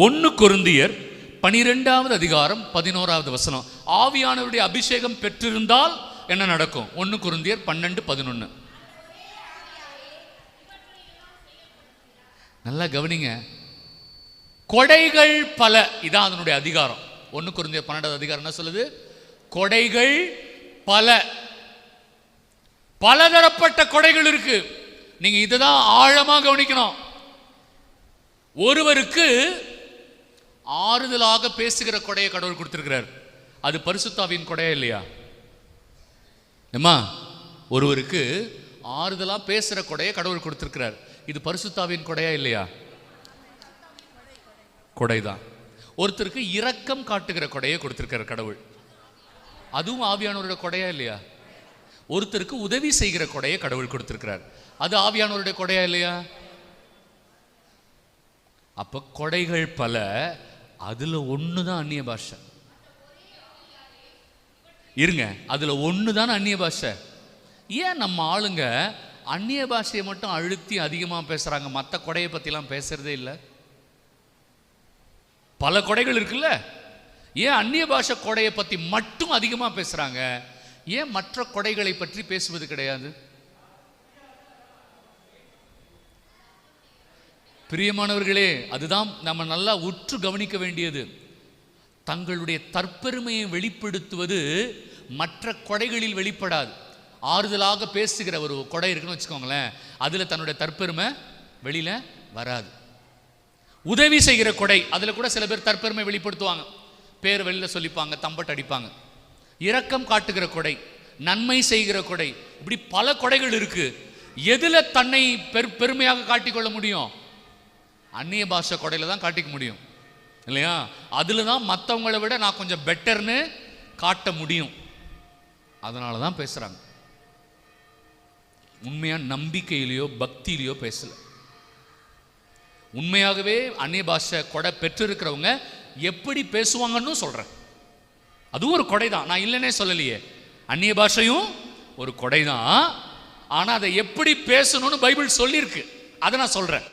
ஒன்று கொருந்தியர் பனிரெண்டாவது அதிகாரம் பதினோராவது வசனம். ஆவியானவருடைய அபிஷேகம் பெற்றிருந்தால் என்ன நடக்கும்? ஒன்று குருந்தியர் பன்னெண்டு பதினொன்னு. நல்லா கவனிங்க. கொடைகள் பல. இதான் அதனுடைய அதிகாரம். ஒன்று குருந்தியர் பன்னெண்டாவது அதிகாரம் என்ன சொல்லுது? கொடைகள் பல. பலதரப்பட்ட கொடைகள் இருக்கு. நீங்க இதுதான் ஆழமா கவனிக்கணும். ஒருவருக்கு ஆறுதலாக பேசுகிற கொடையை கடவுள் கொடுத்துருக்கிறார். அது பரிசுத்தாவின் கொடையா இல்லையா? ஏம்மா ஒருவருக்கு ஆறுதலாக பேசுகிற கொடையை கடவுள் கொடுத்துருக்கிறார். இது பரிசுத்தாவின் கொடையா இல்லையா? கொடைதான். ஒருத்தருக்கு இரக்கம் காட்டுகிற கொடையை கொடுத்துருக்கிறார் கடவுள். அதுவும் ஆவியானவருடைய கொடையா இல்லையா? ஒருத்தருக்கு உதவி செய்கிற கொடையை கடவுள் கொடுத்துருக்கிறார். அது ஆவியானவருடைய கொடையா இல்லையா? அப்போ கொடைகள் பல அதில் ஒன்று தான் அந்நிய பாஷை. இருங்க அதில் ஒன்று தான் அந்நிய பாஷை. ஏன் நம்ம ஆளுங்க அந்நிய பாஷையை மட்டும் அழுத்தி அதிகமாக பேசுகிறாங்க மற்ற கொடையை பற்றிலாம் பேசுறதே இல்லை. பல கொடைகள் இருக்குல்ல. ஏன் அந்நிய பாஷை கொடையை பற்றி மட்டும் அதிகமாக பேசுகிறாங்க ஏன் மற்ற கொடைகளை பற்றி பேசுவது கிடையாது? பிரியமானவர்களே அதுதான் நம்ம நல்லா உற்று கவனிக்க வேண்டியது. தங்களுடைய தற்பெருமையை வெளிப்படுத்துவது மற்ற கொடைகளில் வெளிப்படாது. ஆறுதலாக பேசுகிற ஒரு கொடை இருக்குன்னு வச்சுக்கோங்களேன் அதில் தன்னுடைய தற்பெருமை வெளியில் வராது. உதவி செய்கிற கொடை அதில் கூட சில பேர் தற்பெருமை வெளிப்படுத்துவாங்க. பேர் வெளியில் சொல்லிப்பாங்க தம்பட்டு அடிப்பாங்க. இரக்கம் காட்டுகிற கொடை நன்மை செய்கிற கொடை இப்படி பல கொடைகள் இருக்குது எதில் தன்னை பெரு பெருமையாக காட்டிக்கொள்ள முடியும்? அந்நிய பாஷை கொடையில தான் காட்டிக்க முடியும். இல்லையா? அதில் தான் மற்றவங்களை விட நான் கொஞ்சம் பெட்டர்னு காட்ட முடியும். அதனால தான் பேசுகிறாங்க உண்மையாக நம்பிக்கையிலையோ பக்தியிலையோ பேசலை. உண்மையாகவே அந்நிய பாஷை கொடை பெற்றிருக்கிறவங்க எப்படி பேசுவாங்கன்னு சொல்கிறேன் அதுவும் ஒரு கொடை தான் நான் இல்லைன்னே சொல்லலையே. அந்நிய பாஷையும் ஒரு கொடை தான் ஆனால் அதை எப்படி பேசணும்னு பைபிள் சொல்லியிருக்கு. அதை நான் சொல்கிறேன்